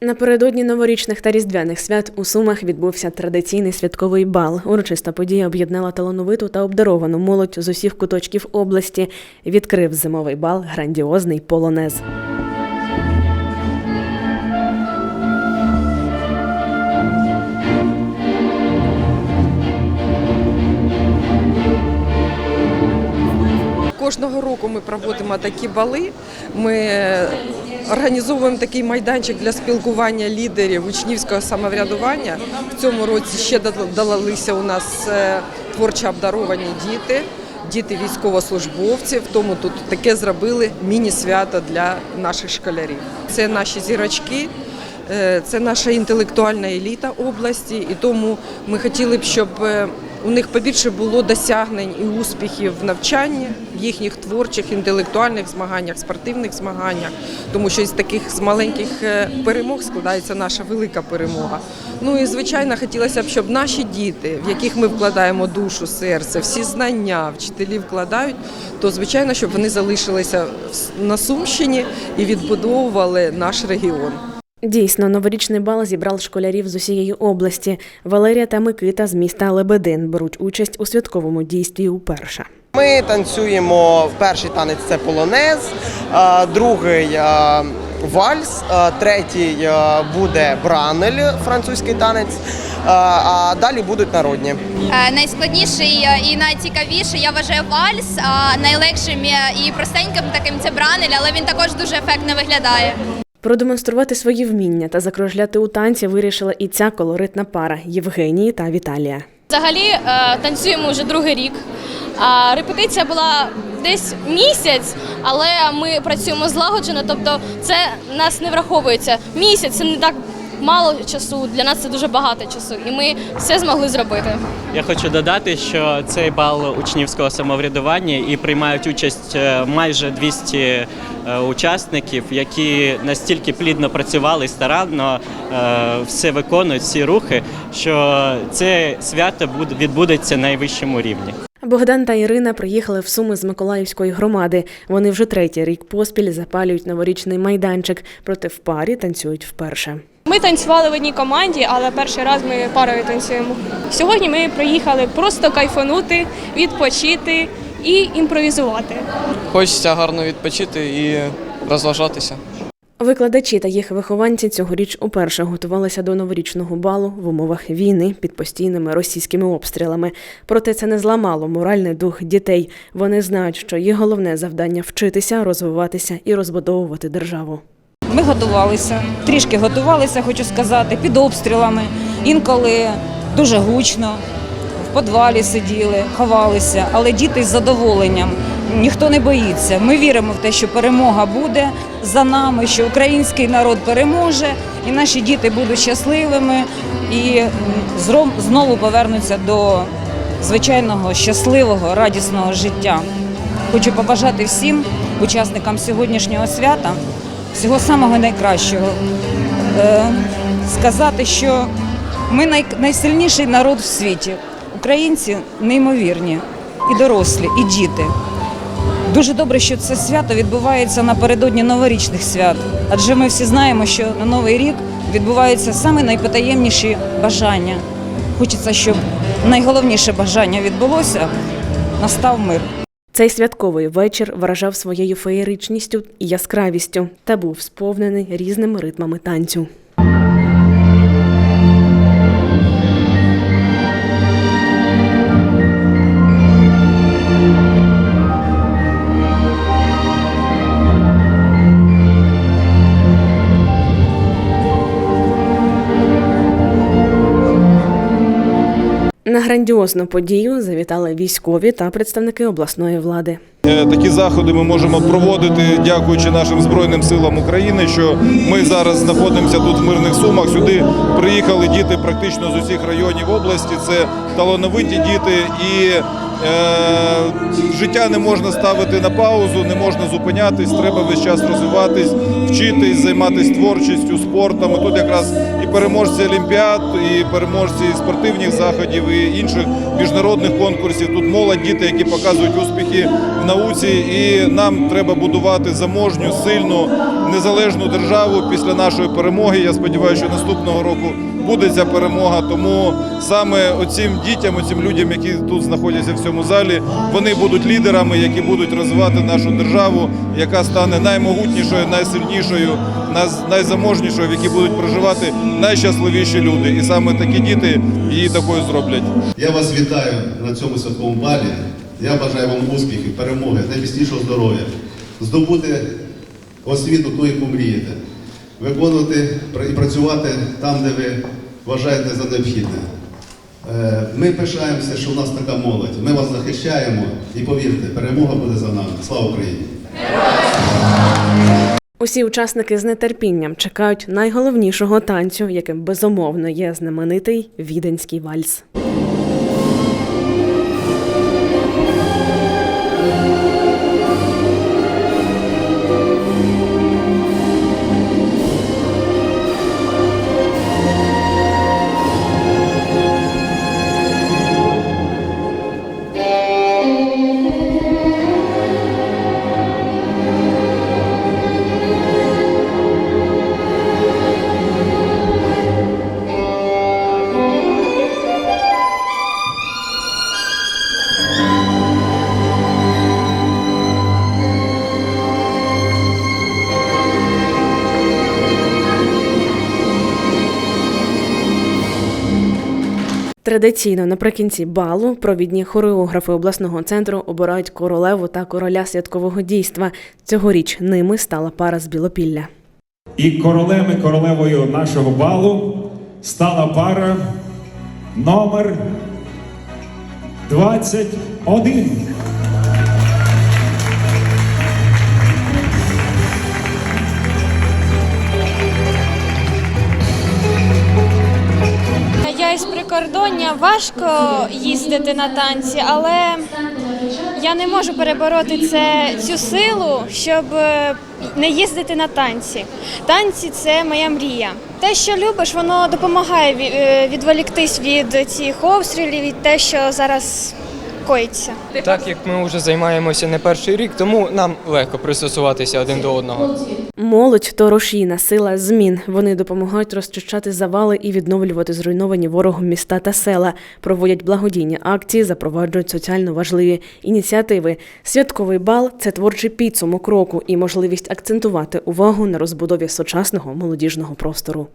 Напередодні новорічних та різдвяних свят у Сумах відбувся традиційний святковий бал. Урочиста подія об'єднала талановиту та обдаровану молодь з усіх куточків області. Відкрив зимовий бал грандіозний полонез. Кожного року ми проводимо такі бали. Ми організовуємо такий майданчик для спілкування лідерів учнівського самоврядування. В цьому році ще додалися у нас е, творчо обдаровані діти, діти військовослужбовців. Тому тут таке зробили міні-свято для наших школярів. Це наші зірочки. Е, Це наша інтелектуальна еліта області, і тому ми хотіли б, щоб е, у них побільше було досягнень і успіхів в навчанні, в їхніх творчих, інтелектуальних змаганнях, спортивних змаганнях, тому що із таких з маленьких е, перемог складається наша велика перемога. Ну і звичайно, хотілося б, щоб наші діти, в яких ми вкладаємо душу, серце, всі знання, вчителі вкладають, то звичайно, щоб вони залишилися на Сумщині і відбудовували наш регіон. Дійсно, новорічний бал зібрав школярів з усієї області. Валерія та Микита з міста Лебедин беруть участь у святковому дійстві уперше. Ми танцюємо перший танець це полонез, другий вальс, третій буде бранель, французький танець, а, далі будуть народні. Е, Найскладніший е, і найцікавіший я вважаю вальс, а найлегшим е, і простеньким таким це бранель, але він також дуже ефектно виглядає. Продемонструвати свої вміння та закружляти у танці вирішила і ця колоритна пара Євгенії та Віталія. Взагалі е, танцюємо вже другий рік. Репетиція була десь місяць, але ми працюємо злагоджено, тобто це нас не враховується. Місяць це не так мало часу. Для нас це дуже багато часу, і ми все змогли зробити. Я хочу додати, що цей бал учнівського самоврядування і приймають участь е, майже 200 е, учасників, які настільки плідно працювали старанно е, все виконують, всі рухи, що це свято відбудеться на найвищому рівні. Богдан та Ірина приїхали в Суми з Миколаївської громади. Вони вже третій рік поспіль запалюють новорічний майданчик, проте в парі танцюють вперше. Ми танцювали в одній команді, але перший раз ми парою танцюємо. Сьогодні ми приїхали просто кайфанути, відпочити і імпровізувати. Хочеться гарно відпочити і розважатися. Викладачі та їх вихованці цьогоріч уперше готувалися до новорічного балу в умовах війни під постійними російськими обстрілами. Проте це не зламало моральний дух дітей. Вони знають, що їх головне завдання вчитися, розвиватися і розбудовувати державу. Ми готувалися, трішки готувалися, хочу сказати, під обстрілами. Інколи дуже гучно, в підвалі сиділи, ховалися, але діти з задоволенням. Ніхто не боїться. Ми віримо в те, що перемога буде за нами, що український народ переможе, і наші діти будуть щасливими і знову повернуться до звичайного щасливого, радісного життя. Хочу побажати всім учасникам сьогоднішнього свята всього самого найкращого. Е, сказати, що ми най, найсильніший народ в світі. Українці неймовірні, і дорослі, і діти. Дуже добре, що це свято відбувається напередодні новорічних свят, адже ми всі знаємо, що на новий рік відбуваються саме найпотаємніші бажання. Хочеться, щоб найголовніше бажання відбулося настав мир. Цей святковий вечір вражав своєю феєричністю і яскравістю та був сповнений різними ритмами танцю. Грандіозну подію завітали військові та представники обласної влади. Е, Такі заходи ми можемо проводити, дякуючи нашим збройним силам України. Що ми зараз знаходимося тут в мирних сумах. Сюди приїхали діти практично з усіх районів області. Це талановиті діти, і е, життя не можна ставити на паузу, не можна зупинятись. Треба весь час розвиватись, вчитись, займатися творчістю, спортом. І Тут якраз і переможці олімпіад, і переможці спортивних заходів, і інших міжнародних конкурсів. Тут молодь діти, які показують успіхи в науці, і нам треба будувати заможню, сильну, незалежну державу після нашої перемоги. Я сподіваюся, що наступного року буде ця перемога. Тому саме оцим дітям, оцим людям, які тут знаходяться в цьому залі, вони будуть лідерами, які будуть розвивати нашу державу, яка стане наймогутнішою, найсильнішою, най- найзаможнішою, в якій будуть проживати найщасливіші люди. І саме такі діти її такою зроблять. Я вас вітаю на цьому святковому балі. Я бажаю вам успіхів, перемоги, найпіснішого здоров'я, здобути освіту ту, яку мрієте, виконувати і працювати там, де ви вважаєте за необхідне. Е, Ми пишаємося, що в нас така молодь. Ми вас захищаємо і повірте, перемога буде за нами. Слава Україні! Усі учасники з нетерпінням чекають найголовнішого танцю, яким безумовно є знаменитий віденський вальс. Традиційно наприкінці балу провідні хореографи обласного центру обирають королеву та короля святкового дійства. Цьогоріч ними стала пара з Білопілля. І королем королевою нашого балу стала пара номер 21. Із прикордоння важко їздити на танці, але я не можу перебороти це цю силу, щоб е, не їздити на танці. Танці це моя мрія. Те, що любиш, воно допомагає е, відволіктись від цих обстрілів, від те, що зараз коїться. Так як ми вже займаємося не перший рік, тому нам легко пристосуватися один до одного. Молодь то рушійна сила змін. Вони допомагають розчищати завали і відновлювати зруйновані ворогом міста та села, проводять благодійні акції, запроваджують соціально важливі ініціативи. Святковий бал це творчий підсумок року і можливість акцентувати увагу на розбудові сучасного молодіжного простору.